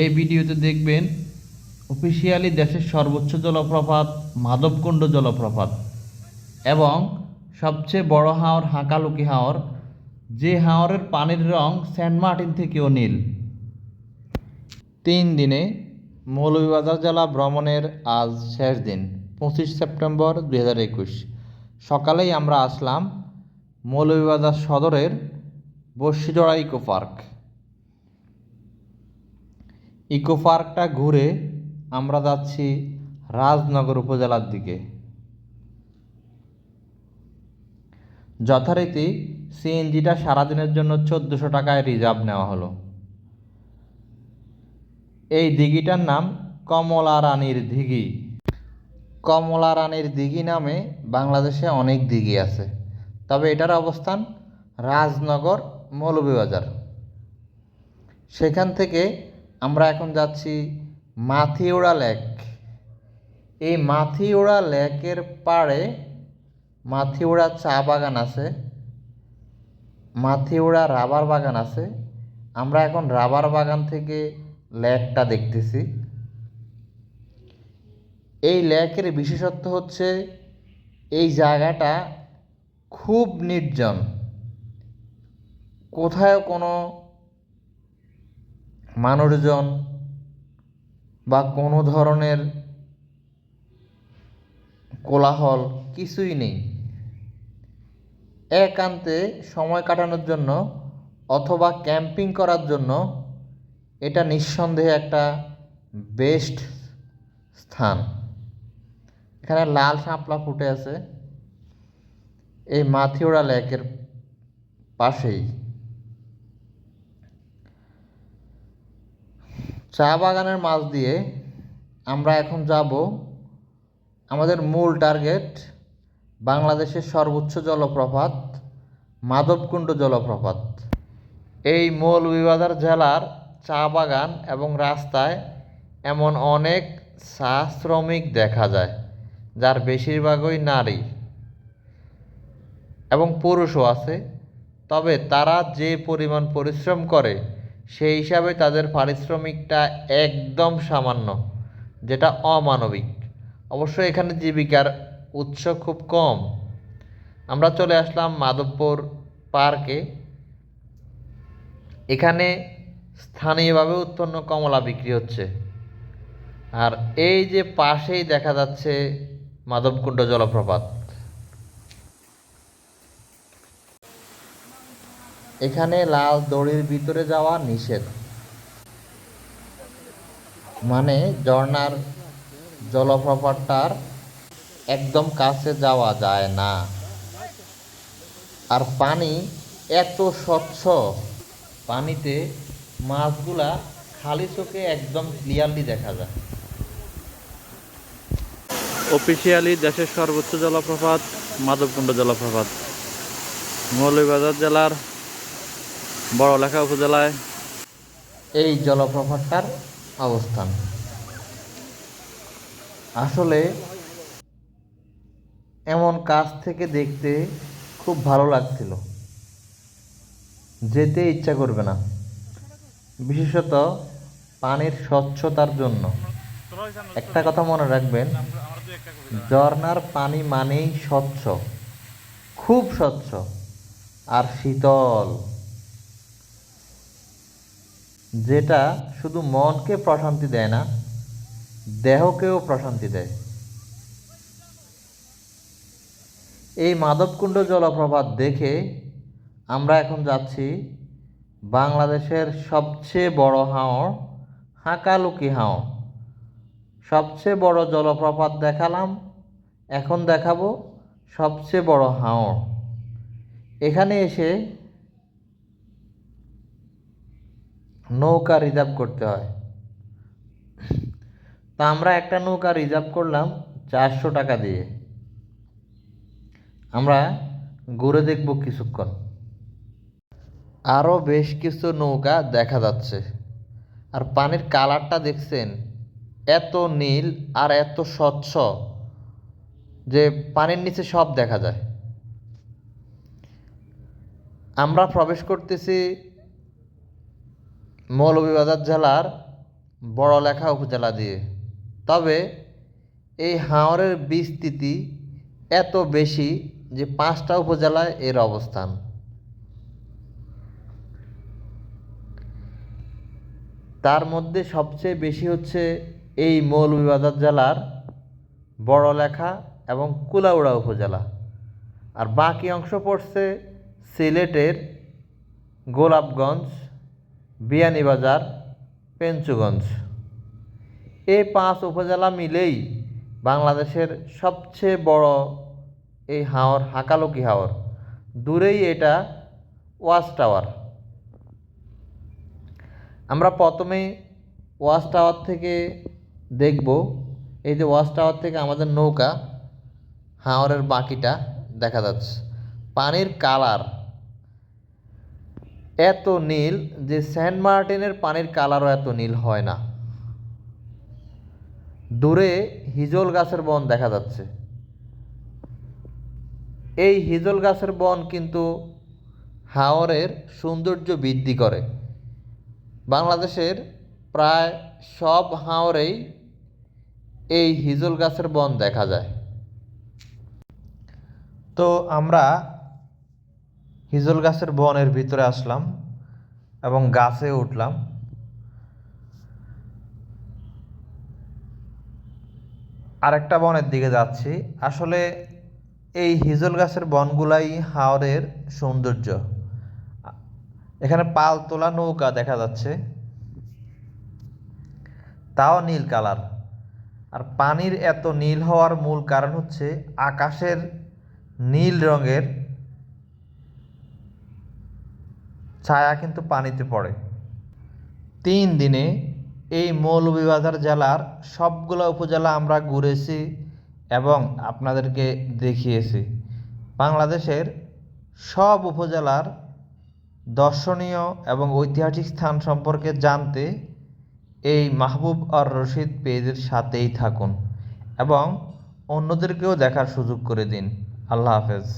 এই ভিডিওতে দেখবেন অফিসিয়ালি দেশের সর্বোচ্চ জলপ্রপাত, মাধবকুণ্ড জলপ্রপাত এবং সবচেয়ে বড় হাওর হাঁকালুকি হাওর, যে হাওরের পানির রং সেন্ট মার্টিন থেকেও নীল। তিন দিনে মৌলভীবাজার জেলা ভ্রমণের আজ শেষ দিন, পঁচিশ সেপ্টেম্বর দুই হাজার একুশ। সকালেই আমরা আসলাম মৌলভীবাজার সদরের বর্ষিজোড়া ইকো পার্ক। ইকো পার্কটা ঘুরে আমরা যাচ্ছি রাজনগর উপজেলার দিকে। যথারীতি সিএনজিটা সারাদিনের জন্য চোদ্দোশো টাকায় রিজার্ভ নেওয়া হলো। এই দিঘিটার নাম কমলা রানীর দিঘি। কমলা রানীর দিঘি নামে বাংলাদেশে অনেক দিঘি আছে। তবে এটার অবস্থান রাজনগর মৌলভীবাজার। সেখান থেকে আমরা এখন যাচ্ছি মাথিওড়া লেক। এই মাথিওড়া লেকের পাড়ে মাথিওড়া চা বাগান আছে, মাথিওড়া রাবার বাগান আছে। আমরা এখন রাবার বাগান থেকে লেকটা দেখতেছি। এই লেকের বিশেষত্ব হচ্ছে এই জায়গাটা খুব নির্জন। কোথাও কোনো মানুষজন বা কোনো ধরনের কোলাহল কিছুই নেই। একান্তে সময় কাটানোর জন্য অথবা ক্যাম্পিং করার জন্য এটা নিঃসন্দেহে একটা বেস্ট স্থান। এখানে লাল শাপলা ফুটে আছে। এই মাথিওড়া লেকের পাশেই। চা বাগানের মাছ দিয়ে আমরা এখন যাব আমাদের মূল টার্গেট বাংলাদেশের সর্বোচ্চ জলপ্রপাত, মাধবকুণ্ড জলপ্রপাত। এই মূল মৌলভীবাজার জেলার চা বাগান এবং রাস্তায় এমন অনেক চা শ্রমিক দেখা যায়, যার বেশিরভাগই নারী এবং পুরুষও আছে। তবে তারা যে পরিমাণ পরিশ্রম করে সেই হিসাবে তাদের পারিশ্রমিকটা একদম সামান্য, যেটা অমানবিক। অবশ্য এখানে জীবিকার উৎস খুব কম। আমরা চলে আসলাম মাধবপুর পার্কে। এখানে স্থানীয়ভাবে উৎপন্ন কমলা বিক্রি হচ্ছে। আর এই যে পাশেই দেখা যাচ্ছে মাধবকুণ্ড জলপ্রপাত। এখানে লাল দড়ির ভিতরে যাওয়া নিষেধ। মানে ঝর্ণার জলপ্রপাতটার একদম কাছে যাওয়া যায় না। আর পানি এত স্বচ্ছ, পানিতে মাছগুলা খালি চোখে একদম ক্লিয়ারলি দেখা যায়। অফিসিয়ালি দেশের সর্বোচ্চ জলপ্রপাত মাধবকুণ্ড জলপ্রপাত। মৌলভীবাজার জেলার বড়লেখা উপজেলায়। এই জলপ্রপাতটার অবস্থান। আসলে এমন কাছ থেকে দেখতে খুব ভালো লাগছিল। যেতে ইচ্ছা করবে না। বিশেষত পানির স্বচ্ছতার জন্য। একটা কথা মনে রাখবেন ঝর্নার পানি মানেই স্বচ্ছ, খুব স্বচ্ছ, আর শীতল। যেটা শুধু মনকে প্রশান্তি দেয় না, দেহকেও প্রশান্তি দেয়। এই মাধবকুণ্ড জলপ্রপাত দেখে আমরা এখন যাচ্ছি বাংলাদেশের সবচেয়ে বড় হাওর হাঁকালুকি হাওর সবচেয়ে বড় জলপ্রপাত দেখালাম, এখন দেখাবো সবচেয়ে বড় হাওর। এখানে এসে নৌকা রিজার্ভ করতে হয়। তা আমরা একটা নৌকা রিজার্ভ করলাম চারশো টাকা দিয়ে। আমরা ঘুরে দেখব কিছুক্ষণ। আরও বেশ কিছু নৌকা দেখা যাচ্ছে। আর পানির কালারটা দেখছেন, এত নীল আর এত স্বচ্ছ যে পানির নিচে সব দেখা যায়। আমরা প্রবেশ করতেছি মৌলভীবাজার জেলার বড়লেখা উপজেলা দিয়ে। তবে এই হাওরের বিস্তৃতি এত বেশি যে পাঁচটা উপজেলায় এর অবস্থান। তার মধ্যে সবচেয়ে বেশি হচ্ছে এই মৌলভীবাজার জেলার বড়লেখা এবং কুলাউড়া উপজেলা। আর বাকি অংশ পড়ছে সিলেটের গোলাপগঞ্জ বিয়ানীবাজার, পেঞ্চুগঞ্জ। এই পাঁচ উপজেলা মিলেই বাংলাদেশের সবচেয়ে বড় এই হাওর, হাকালুকি হাওর। দূরেই এটা ওয়াচ টাওয়ার। আমরা প্রথমে ওয়াচ টাওয়ার থেকে দেখব। এই যে ওয়াচ টাওয়ার থেকে আমাদের নৌকা, হাওরের বাকিটা দেখা যাচ্ছে। পানির কালার এত নীল যে সেন্ট মার্টিনের পানির কালারও এত নীল হয় না। দূরে হিজল গাছের বন দেখা যাচ্ছে। এই হিজল গাছের বন কিন্তু হাওরের সৌন্দর্য বৃদ্ধি করে। বাংলাদেশের প্রায় সব হাওরেই এই হিজল গাছের বন দেখা যায়। তো আমরা হিজল গাছের বনের ভিতরে আসলাম এবং গাছে উঠলাম। আরেকটা বনের দিকে যাচ্ছি। আসলে এই হিজল গাছের বনগুলাই হাওরের সৌন্দর্য। এখানে পাল তোলা নৌকা দেখা যাচ্ছে। তাও নীল কালার। আর পানির এত নীল হওয়ার মূল কারণ হচ্ছে আকাশের নীল রঙের ছায়া কিন্তু পানিতে পড়ে। তিন দিনে এই মৌলভীবাজার জেলার সবগুলো উপজেলা আমরা ঘুরেছি এবং আপনাদেরকে দেখিয়েছি। বাংলাদেশের সব উপজেলার দর্শনীয় এবং ঐতিহাসিক স্থান সম্পর্কে জানতে এই মাহবুব আর রশিদ পেজের সাথেই থাকুন এবং অন্যদেরকেও দেখার সুযোগ করে দিন। আল্লাহ হাফেজ।